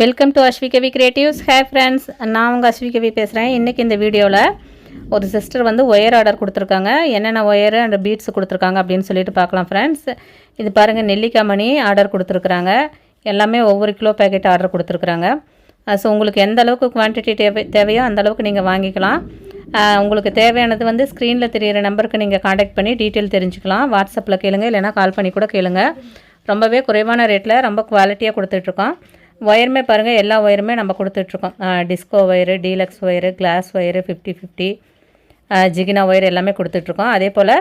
Welcome to Aswikavi creatives hey friends நான் உங்கள் அஸ்விகவி பேசுகிறேன் இன்றைக்கி இந்த வீடியோவில் ஒரு சிஸ்டர் வந்து ஒயர் ஆர்டர் கொடுத்துருக்காங்க. என்னென்ன ஒயரு அண்ட் பீட்ஸ் கொடுத்துருக்காங்க அப்படின்னு சொல்லிட்டு பார்க்கலாம் ஃப்ரெண்ட்ஸ் இது பாருங்கள் நெல்லிக்காய் மணி ஆர்டர் கொடுத்துருக்குறாங்க. எல்லாமே ஒவ்வொரு கிலோ பேக்கெட் ஆர்டர் கொடுத்துருக்குறாங்க. ஸோ உங்களுக்கு எந்த அளவுக்கு குவான்டிட்டி தேவை தேவையோ அந்த அளவுக்கு நீங்கள் வாங்கிக்கலாம். உங்களுக்கு தேவையானது வந்து ஸ்க்ரீனில் தெரியிற நம்பருக்கு நீங்கள் காண்டாக்ட் பண்ணி டீட்டெயில் தெரிஞ்சுக்கலாம். வாட்ஸ்அப்பில் கேளுங்க. இல்லைனா கால் பண்ணி கூட கேளுங்க. ரொம்பவே குறைவான ரேட்டில் ரொம்ப குவாலிட்டியாக கொடுத்துட்ருக்கோம் ஒயருமே பாருங்கள் எல்லா ஒயருமே நம்ம கொடுத்துட்ருக்கோம். Disco wire deluxe wire glass wire fifty fifty ஜிகினா wire எல்லாமே கொடுத்துட்ருக்கோம். அதே போல்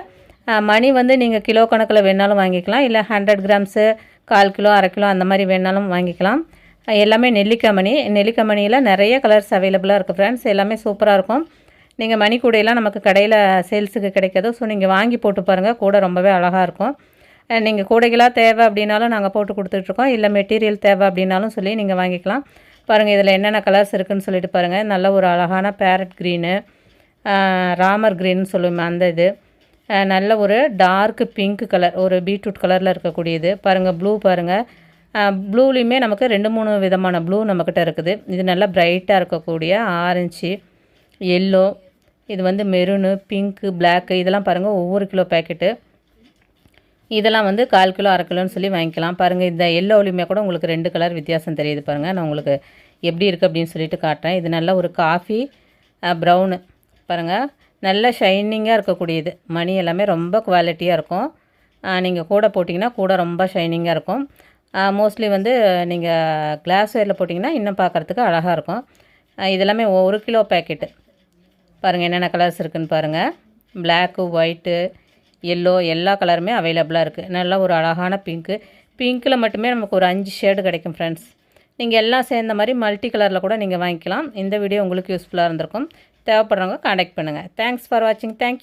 மணி வந்து நீங்கள் கிலோ கணக்கில் வேணாலும் வாங்கிக்கலாம். இல்லை ஹண்ட்ரட் கிராம்ஸு கால் கிலோ அரை கிலோ அந்த மாதிரி வேணாலும் வாங்கிக்கலாம். எல்லாமே நெல்லிக்காய் மணி. நெல்லிக்காய் மணியில் நிறைய கலர்ஸ் அவைலபிளாக இருக்குது ஃப்ரெண்ட்ஸ் எல்லாமே சூப்பராக இருக்கும். நீங்கள் மணி கூடையெல்லாம் நமக்கு கடையில் சேல்ஸுக்கு கிடைக்காது. ஸோ நீங்கள் வாங்கி போட்டு பாருங்கள் கூட ரொம்பவே அழகாக இருக்கும். நீங்கள் கூடைகளாக தேவை அப்படின்னாலும் நாங்கள் போட்டு கொடுத்துட்ருக்கோம். இல்லை மெட்டீரியல் தேவை அப்படின்னாலும் சொல்லி நீங்கள் வாங்கிக்கலாம். பாருங்கள் இதில் என்னென்ன கலர்ஸ் இருக்குன்னு சொல்லிட்டு பாருங்கள் நல்ல ஒரு அழகான பேரட் க்ரீனு ராமர் க்ரீன்னு சொல்லுவோம் அந்த இது. நல்ல ஒரு டார்க் பிங்க் கலர் ஒரு பீட்ரூட் கலரில் இருக்கக்கூடியது. பாருங்கள் ப்ளூ பாருங்கள் ப்ளூலேயுமே நமக்கு ரெண்டு மூணு விதமான ப்ளூ நம்மக்கிட்ட இருக்குது. இது நல்லா பிரைட்டாக இருக்கக்கூடிய ஆரஞ்சு எல்லோ இது வந்து மெரூனு பிங்க்கு பிளாக்கு இதெல்லாம் பாருங்கள் ஒவ்வொரு கிலோ பேக்கெட்டு இதெல்லாம் வந்து கால் கிலோ அரை கிலோன்னு சொல்லி வாங்கிக்கலாம். பாருங்கள் இந்த எல்லோலையுமே கூட உங்களுக்கு ரெண்டு கலர் வித்தியாசம் தெரியுது பாருங்கள் நான் உங்களுக்கு எப்படி இருக்குது அப்படின்னு சொல்லிட்டு காட்டுறேன். இது நல்ல ஒரு காஃபி ப்ரௌனு பாருங்கள் நல்ல ஷைனிங்காக இருக்கக்கூடியது. மணி எல்லாமே ரொம்ப குவாலிட்டியாக இருக்கும். நீங்கள் கூட போட்டிங்கன்னா கூட ரொம்ப ஷைனிங்காக இருக்கும். மோஸ்ட்லி வந்து நீங்கள் கிளாஸ் வேரில் போட்டிங்கன்னா இன்னும் பார்க்குறதுக்கு அழகாக இருக்கும். இதெல்லாமே ஒரு கிலோ பேக்கெட்டு பாருங்கள் என்னென்ன கலர்ஸ் இருக்குதுன்னு பாருங்கள் பிளாக்கு ஒயிட்டு எல்லோ எல்லா கலருமே அவைலபிளாக இருக்குது நல்லா ஒரு அழகான பிங்க்கு பிங்க்கில் மட்டுமே நமக்கு ஒரு அஞ்சு ஷேடு கிடைக்கும் ஃப்ரெண்ட்ஸ் நீங்கள் எல்லாம் சேர்ந்த மாதிரி மல்டி கலரில் கூட நீங்கள் வாங்கிக்கலாம். இந்த வீடியோ உங்களுக்கு யூஸ்ஃபுல்லாக இருந்திருக்கும். தேவைப்படுறவங்க காண்டாக்ட் பண்ணுங்கள் தேங்க்ஸ் ஃபார் வாட்சிங் தேங்க்யூ